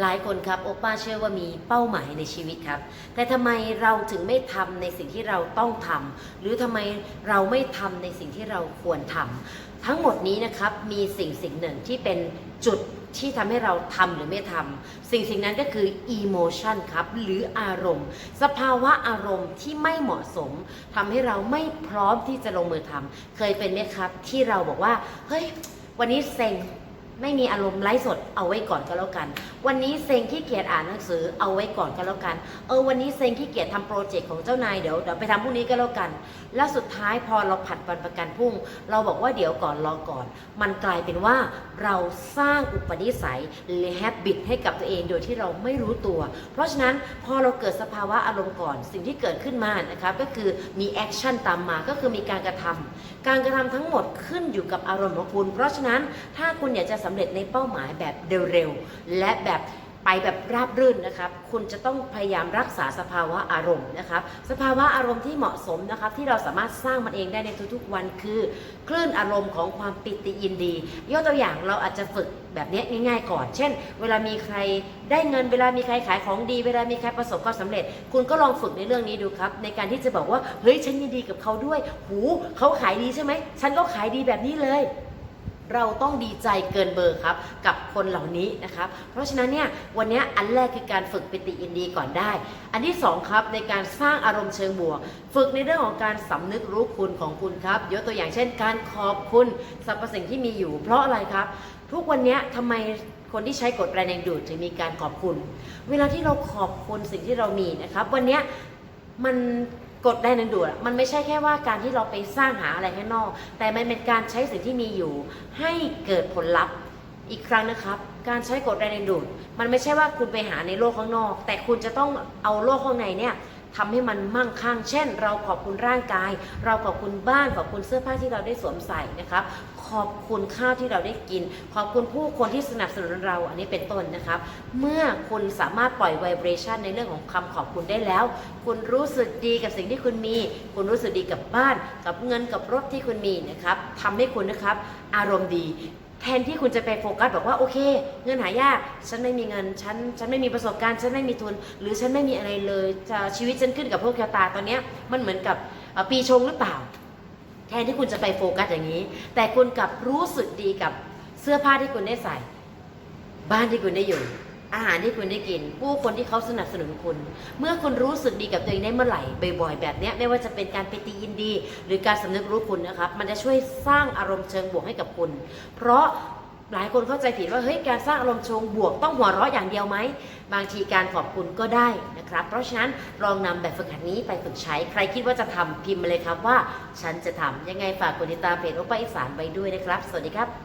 หลายคนครับโอป้าเชื่อว่ามีเป้าหมายในชีวิตครับ แต่ทำไมเราถึงไม่ทำในสิ่งที่เราต้องทำหรือทำไมเราไม่ทำในสิ่งที่เราควรทำทั้งหมดนี้นะครับมีสิ่งสิ่งหนึ่งที่เป็นจุดที่ทำให้เราทำหรือไม่ทำสิ่งสิ่งนั้นก็คือ emotion ครับ หรืออารมณ์ สภาวะอารมณ์ที่ไม่เหมาะสมทำให้เราไม่พร้อมที่จะลงมือทำเคยเป็นไหมครับ ที่เราบอกว่า เฮ้ย วันนี้เซ็ง ไม่มีอารมณ์ไลฟ์สดเอาไว้ก่อนก็แล้วกัน วันนี้เซงขี้เกียจอ่านหนังสือเอาไว้ก่อนก็แล้วกัน เออวันนี้เซงขี้เกียจทำโปรเจกต์ของเจ้านายเดี๋ยวเดี๋ยวไปทำพรุ่งนี้ก็แล้วกัน แล้วสุดท้ายพอเราผัดวันประกันพรุ่ง เราบอกว่าเดี๋ยวก่อนรอก่อน มันกลายเป็นว่าเราสร้างอุปนิสัยหรือแฮบบิตให้กับตัวเองโดยที่เราไม่รู้ตัว เพราะฉะนั้นพอเราเกิดสภาวะอารมณ์ก่อนสิ่งที่เกิดขึ้นมานะครับก็คือมีแอคชั่นตามมาก็คือมีการกระทำการกระทำทั้งหมดขึ้นอยู่กับอารมณ์ของคุณ เพราะฉะนั้นถ้าคุณอยากจะสำเร็จในเป้าหมายแบบเร็วๆและแบบไปแบบราบรื่นนะครับคุณจะต้องพยายามรักษาสภาวะอารมณ์นะครับสภาวะอารมณ์ที่เหมาะสมนะครับที่เราสามารถสร้างมันเองได้ในทุกๆวันคือคลื่นอารมณ์ของความปิติยินดียกตัวอย่างเราอาจจะฝึกแบบนี้ง่ายๆก่อน เช่น เวลามีใครได้เงิน เวลามีใครขายของดี เวลามีใครประสบความสำเร็จ คุณก็ลองฝึกในเรื่องนี้ดูครับ ในการที่จะบอกว่าเฮ้ยฉันยินดีกับเขาด้วย หูเขาขายดีใช่ไหมฉันก็ขายดีแบบนี้เลย เราต้องดีใจเกินเบอร์ครับ กับคนเหล่านี้นะครับ เพราะฉะนั้นเนี่ยวันนี้อันแรกคือการฝึกปิติอินดีก่อนได้ อันที่สองครับในการสร้างอารมณ์เชิงบวก ฝึกในเรื่องของการสำนึกรู้คุณของคุณครับยกตัวอย่างเช่น การขอบคุณสรรพสิ่งที่มีอยู่ เพราะอะไรครับ ทุกวันนี้ทำไมคนที่ใช้กฎแรงดึงดูดถึงมีการขอบคุณ เวลาที่เราขอบคุณสิ่งที่เรามีนะครับ วันนี้มัน กดแรงดันดูดมันไม่ใช่แค่ว่าการที่เราไปสร้างหาอะไรข้างนอก แต่มันเป็นการใช้สิ่งที่มีอยู่ ให้เกิดผลลัพธ์อีกครั้งนะครับ การใช้กดแรงดึงดูด มันไม่ใช่ว่าคุณไปหาในโลกข้างนอก แต่คุณจะต้องเอาโลกข้างในเนี่ยทำให้มันมั่งคั่ง เช่น เราขอบคุณร่างกาย เราขอบคุณบ้าน ขอบคุณเสื้อผ้าที่เราได้สวมใส่นะครับ ขอบคุณข้าวที่เราได้กิน ขอบคุณผู้คนที่สนับสนุนเราอันนี้เป็นต้นนะครับ เมื่อคุณสามารถปล่อยไวเบรชันในเรื่องของคำขอบคุณได้แล้ว คุณรู้สึกดีกับสิ่งที่คุณมี คุณรู้สึกดีกับบ้าน กับเงินกับรถที่คุณมีนะครับทำให้คุณนะครับ อารมณ์ดีแทนที่คุณจะไปโฟกัสบอกว่าโอเค เงินหายาก ฉันไม่มีเงิน ฉัน ฉันไม่มีประสบการณ์ ฉันไม่มีทุน หรือฉันไม่มีอะไรเลยจะชีวิตฉันขึ้นกับพวกแคตาตอนนี้มันเหมือนกับปีชงหรือเปล่า แทนที่คุณจะไปโฟกัสอย่างนี้ แต่คุณกลับรู้สึกดีกับเสื้อผ้าที่คุณได้ใส่ บ้านที่คุณได้อยู่ อาหารที่คุณได้กิน ผู้คนที่เขาสนับสนุนคุณ เมื่อคุณรู้สึกดีกับตัวเองได้เมื่อไหร่บ่อยๆแบบเนี้ยไม่ว่าจะเป็นการไปตียินดี หรือการสำนึกรู้คุณนะครับ มันจะช่วยสร้างอารมณ์เชิงบวกให้กับคุณ เพราะ หลายคนเข้าใจผิดว่าเฮ้ยการสร้างอารมณ์ชงบวกต้องหัวเราะอย่างเดียวไหมบางทีการขอบคุณก็ได้นะครับ เพราะฉะนั้นลองนำแบบฝึกหัดนี้ไปฝึกใช้ ใครคิดว่าจะทำพิมพ์มาเลยครับว่า ฉันจะทำยังไงฝากกดติดตามเพจโอปาอีสานไว้ด้วยนะครับ สวัสดีครับ